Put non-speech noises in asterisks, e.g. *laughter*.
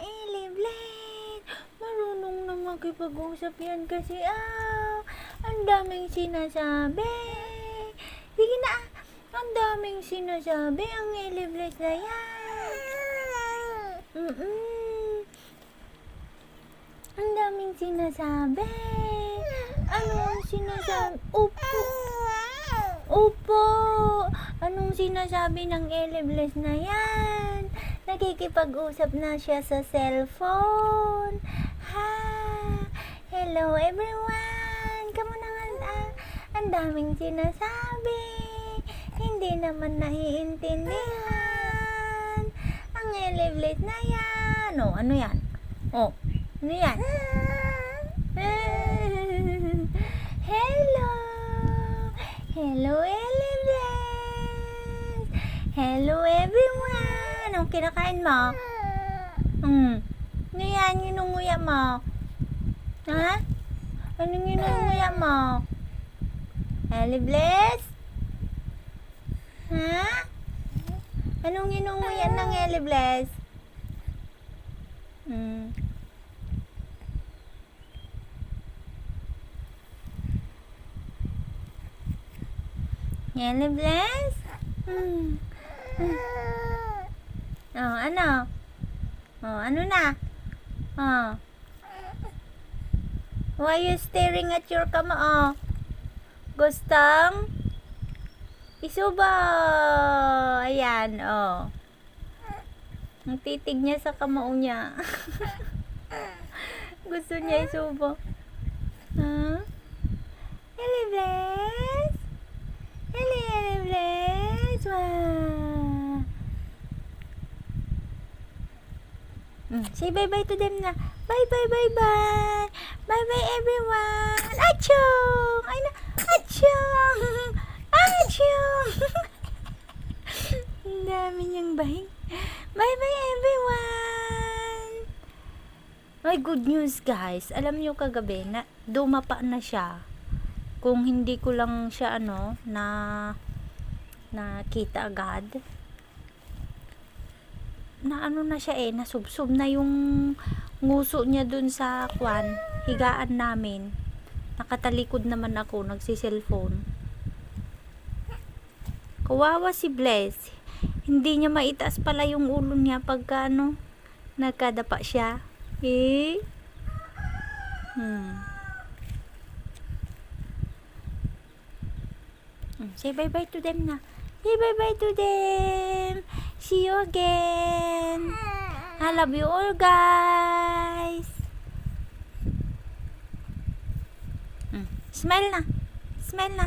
Eliblet! Marunong na makipag-usap yan kasi ah, ang daming sinasabi. Sige na ah, ang daming sinasabi ang Eliblet na yan. Mm-mm. Ang daming sinasabi. Ano sinasabi? Upo. Opo! Anong sinasabi ng Elebless na yan? Nakikipag-usap na siya sa cellphone. Ha! Hello everyone! Kamu na nga ah, ang daming sinasabi. Hindi naman naiintindihan. Ang Elebless na yan. Oh, ano yan? Oh, ano yan? *laughs* Hello! Hello, Elibes! Hello, everyone! Anong kinakain mo? Hmm. Ano yan? Ginunguya mo? Ha? Anong ginunguya mo? Elibles? Ha? Anong ginunguya ng Elibles? Hmm. Yellow Bless? Hmm. Oh, ano? Oh, ano na? Oh. Why you staring at your kama? Oh. Gustong? Isubo! Ayan, oh. Ang titig niya sa kamao niya. *laughs* Gusto niya isubo. Huh? Hello, Bless? Hello, hello, Bless. Wow. Mm, say bye-bye to them na. Bye-bye, bye-bye. Bye-bye, everyone. Achong! Ay na, achong! *laughs* Achong! *laughs* Ang dami niyang bahing. Bye-bye, everyone. Ay, good news, guys. Alam niyo kagabi na dumapa na siya kung hindi ko lang siya ano na nakita agad na ano na siya eh nasubsob na yung nguso niya dun sa kwan higaan namin. Nakatalikod naman ako nagsi-cellphone kawawa si Bless. Hindi niya maitaas pala yung ulo niya pagka ano nagkadapa siya. Eh? Hmm. Mm, Say bye-bye to them na. Say bye-bye to them. See you again. I love you all, guys. Mm, Smile na. Smile na.